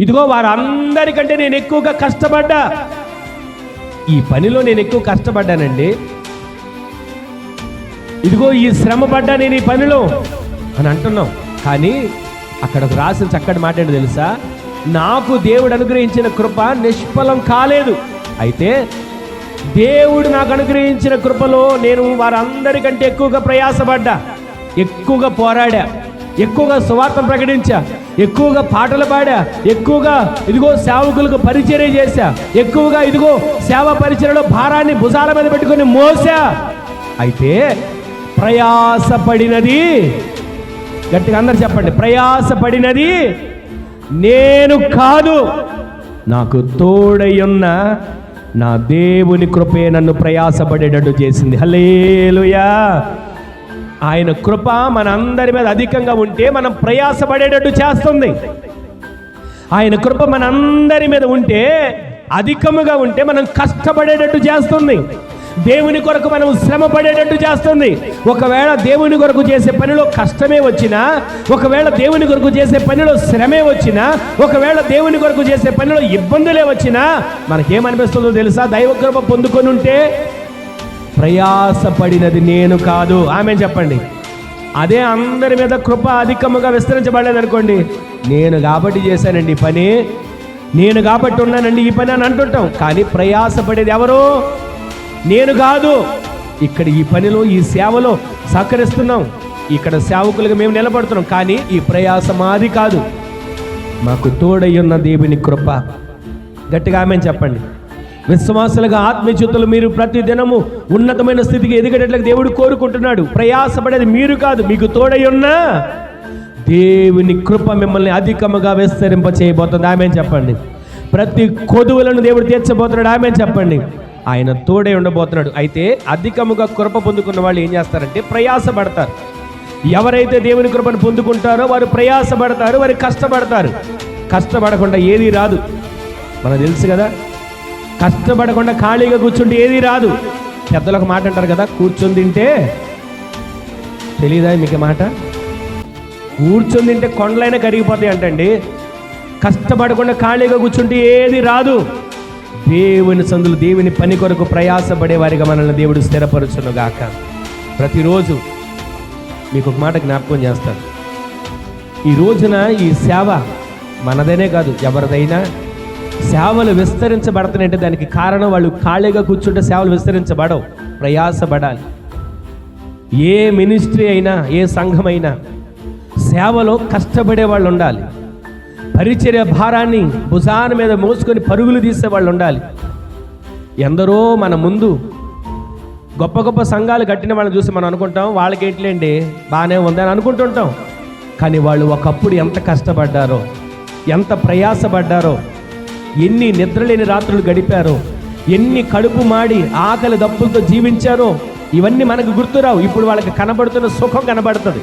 ఇదిగో వారందరికంటే నేను ఎక్కువగా కష్టపడ్డా. ఈ పనిలో నేను ఎక్కువ కష్టపడ్డానండి. ఇదిగో ఈ శ్రమ పడ్డా నేను ఈ పనిలో అని అంటున్నాం. కానీ అక్కడ రాసిన చక్కటి మాట ఏంటో తెలుసా? నాకు దేవుడు అనుగ్రహించిన కృప నిష్ఫలం కాలేదు. అయితే దేవుడు నాకు అనుగ్రహించిన కృపలో నేను వారందరికంటే ఎక్కువగా ప్రయాసపడ్డా. ఎక్కువగా పోరాడా. ఎక్కువగా సువార్తను ప్రకటించా ఎక్కువగా పాటలు పాడా ఎక్కువగా ఇదిగో సేవకులకు పరిచర్య చేశా ఎక్కువగా ఇదిగో సేవ పరిచర్యలో భారాన్ని భుజాల మీద పెట్టుకొని మోసా. అయితే ప్రయాసపడినది గట్టిగా అందరు చెప్పండి ప్రయాసపడినది నేను కాదు నాకు తోడయ్యున్న నా దేవుని కృపే నన్ను ప్రయాసపడేటట్టు చేసింది. హలేలుయా ఆయన కృప మనందరి మీద అధికంగా ఉంటే మనం ప్రయాసపడేటట్టు చేస్తుంది. ఆయన కృప మనందరి మీద ఉంటే అధికముగా ఉంటే మనం కష్టపడేటట్టు చేస్తుంది. దేవుని కొరకు మనం శ్రమ పడేటట్టు చేస్తుంది. ఒకవేళ దేవుని కొరకు చేసే పనిలో కష్టమే వచ్చినా ఒకవేళ దేవుని కొరకు చేసే పనిలో శ్రమే వచ్చినా ఒకవేళ దేవుని కొరకు చేసే పనిలో ఇబ్బందులే వచ్చినా మనకేమనిపిస్తుందో తెలుసా? దైవ కృప పొందుకొని ఉంటే ప్రయాసపడినది నేను కాదు. ఆమె చెప్పండి. అదే అందరి మీద కృప అధికముగా విస్తరించబడలేదు అనుకోండి నేను కాబట్టి చేశానండి ఈ పని. నేను కాబట్టి ఉన్నానండి ఈ పని అని అంటుంటాం. కానీ ప్రయాసపడేది ఎవరు? నేను కాదు. ఇక్కడ ఈ పనిలో ఈ సేవలో సహకరిస్తున్నాం. ఇక్కడ సేవకులుగా మేము నిలబడుతున్నాం. కానీ ఈ ప్రయాస మాది కాదు. మాకు తోడయ్యున్న దేవుని కృప. గట్టిగా ఆమె చెప్పండి. విశ్వాసులుగా ఆత్మజ్యోతులు మీరు ప్రతి దినము ఉన్నతమైన స్థితికి ఎదిగేటట్లు దేవుడు కోరుకుంటున్నాడు. ప్రయాసపడేది మీరు కాదు మీకు తోడయ్యున్న దేవుని కృప మిమ్మల్ని అధికముగా విస్తరింప చేయబోతుంది ఆమె చెప్పండి. ప్రతి కొదువులను దేవుడు తీర్చబోతున్నాడు. ఆమె చెప్పండి. ఆయన తోడే ఉండబోతున్నాడు. అయితే అధికముగా కృప పొందుకున్న వాళ్ళు ఏం చేస్తారంటే ప్రయాసపడతారు. ఎవరైతే దేవుని కృపను పొందుకుంటారో వారు ప్రయాసపడతారు వారు కష్టపడతారు. కష్టపడకుండా ఏది రాదు. మనకు తెలుసు కదా కష్టపడకుండా ఖాళీగా కూర్చుంటే ఏది రాదు. పెద్దలు ఒక మాట అంటారు కదా కూర్చొని తింటే తెలియదా మీకు మాట? కూర్చొని తింటే కొండలైనా కరిగిపోతాయి అంటండి. కష్టపడకుండా ఖాళీగా కూర్చుంటే ఏది రాదు. దేవుని సందులు దేవుని పని కొరకు ప్రయాసపడే వారిగా మనల్ని దేవుడు స్థిరపరచును గాక. ప్రతిరోజు మీకు ఒక మాట జ్ఞాపకం చేస్తాను. ఈ రోజున ఈ సేవ మనదనే కాదు ఎవరిదైనా సేవలు విస్తరించబడుతున్నాయంటే దానికి కారణం వాళ్ళు ఖాళీగా కూర్చుంటే సేవలు విస్తరించబడవు. ప్రయాసపడాలి. ఏ మినిస్ట్రీ అయినా ఏ సంఘం అయినా సేవలో కష్టపడే వాళ్ళు ఉండాలి. పరిచర్య భారాన్ని భుజాన మీద మోసుకొని పరుగులు తీసే వాళ్ళు ఉండాలి. ఎందరో మన ముందు గొప్ప గొప్ప సంఘాలు కట్టిన వాళ్ళని చూసి మనం అనుకుంటాం వాళ్ళకి ఏంటిలేండి? బాగానే ఉందని అనుకుంటుంటాం. కానీ వాళ్ళు ఒకప్పుడు ఎంత కష్టపడ్డారో ఎంత ప్రయాసపడ్డారో ఎన్ని నిద్రలేని రాత్రులు గడిపారో ఎన్ని కడుపు మాడి ఆకలి దప్పులతో జీవించారో ఇవన్నీ మనకు గుర్తురావు. ఇప్పుడు వాళ్ళకి కనబడుతున్న సుఖం కనబడుతుంది.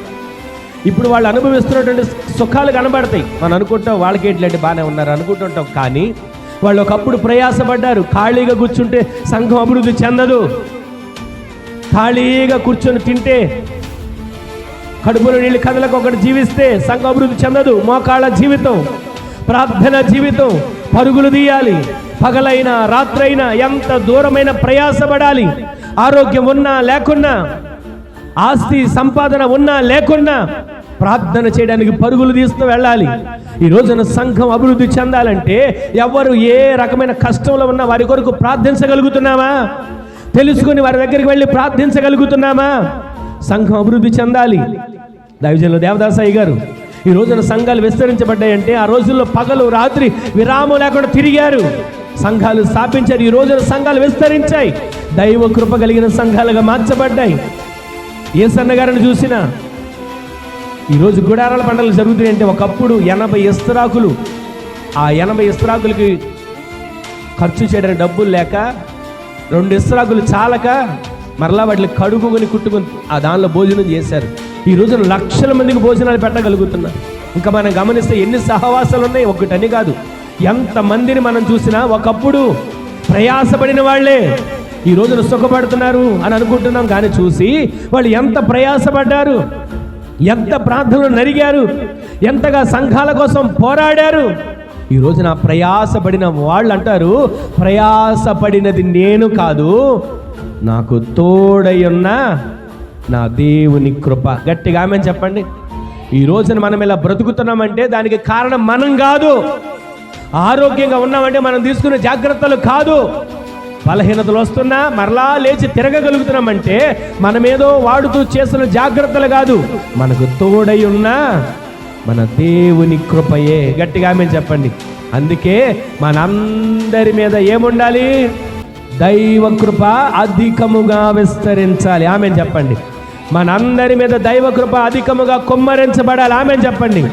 ఇప్పుడు వాళ్ళు అనుభవిస్తున్నటువంటి సుఖాలు కనబడతాయి. మనం అనుకుంటాం వాళ్ళకి ఏంటంటే బాగానే ఉన్నారు అనుకుంటుంటాం. కానీ వాళ్ళు ఒకప్పుడు ప్రయాసపడ్డారు. ఖాళీగా కూర్చుంటే సంఘం అభివృద్ధి చెందదు. ఖాళీగా కూర్చొని తింటే కడుపులో నీళ్ళు కదలకు ఒకటి జీవిస్తే సంఘం అభివృద్ధి చెందదు. మోకాళ్ళ జీవితం ప్రార్థన జీవితం పరుగులు తీయాలి. పగలైనా రాత్రైనా ఎంత దూరమైన ప్రయాసపడాలి. ఆరోగ్యం ఉన్నా లేకున్నా ఆస్తి సంపాదన ఉన్నా లేకున్నా ప్రార్థన చేయడానికి పరుగులు తీస్తూ వెళ్ళాలి. ఈ రోజున సంఘం అభివృద్ధి చెందాలంటే ఎవరు ఏ రకమైన కష్టంలో ఉన్నా వారి కొరకు ప్రార్థించగలుగుతున్నామా? తెలుసుకుని వారి దగ్గరికి వెళ్ళి ప్రార్థించగలుగుతున్నామా? సంఘం అభివృద్ధి చెందాలి. దైవజనులు దేవదాసాయి గారు ఈ రోజున సంఘాలు విస్తరించబడ్డాయంటే ఆ రోజుల్లో పగలు రాత్రి విరామం లేకుండా తిరిగారు. సంఘాలు స్థాపించారు. ఈ రోజున సంఘాలు విస్తరించాయి. దైవ కృప కలిగిన సంఘాలుగా మార్చబడ్డాయి. ఏ సన్నగారిని చూసినా ఈరోజు గుడారాల పండుగలు జరుగుతున్నాయి అంటే ఒకప్పుడు ఎనభై ఇస్తరాకులు ఆ ఎనభై ఇస్తరాకులకి ఖర్చు చేయడానికి డబ్బులు లేక రెండు ఇస్తరాకులు చాలక మరలా వాటిని కడుగుకొని కుట్టుకొని ఆ దానిలో భోజనం చేశారు. ఈ రోజున లక్షల మందికి భోజనాలు పెట్టగలుగుతున్నారు ఇంకా మనం గమనిస్తే ఎన్ని సహవాసాలు ఉన్నాయి ఒకటని కాదు. ఎంతమందిని మనం చూసినా ఒకప్పుడు ప్రయాసపడిన వాళ్ళే. ఈ రోజున సుఖపడుతున్నారు అని అనుకుంటున్నాం కానీ చూసి వాళ్ళు ఎంత ప్రయాసపడ్డారు? ఎంత ప్రార్థనలు నరిగారు ఎంతగా సంఘాల కోసం పోరాడారు? ఈ రోజున నా ప్రయాసపడిన వాళ్ళు అంటారు ప్రయాసపడినది నేను కాదు నాకు తోడై ఉన్న నా దేవుని కృప. గట్టిగా ఆమె చెప్పండి. ఈ రోజున మనం ఇలా బ్రతుకుతున్నామంటే దానికి కారణం మనం కాదు. ఆరోగ్యంగా ఉన్నామంటే మనం తీసుకునే జాగ్రత్తలు కాదు. బలహీనతలు వస్తున్నా మరలా లేచి తిరగగలుగుతున్నామంటే మనమేదో వాడుతూ చేసిన జాగ్రత్తలు కాదు. మనకు తోడై ఉన్న మన దేవుని కృపయే. గట్టిగా ఆమె చెప్పండి. అందుకే మనందరి మీద ఏముండాలి? దైవ కృప అధికముగా విస్తరించాలి. ఆమె చెప్పండి. మనందరి మీద దైవ కృప అధికముగా కుమ్మరించబడాలి. ఆమె చెప్పండి.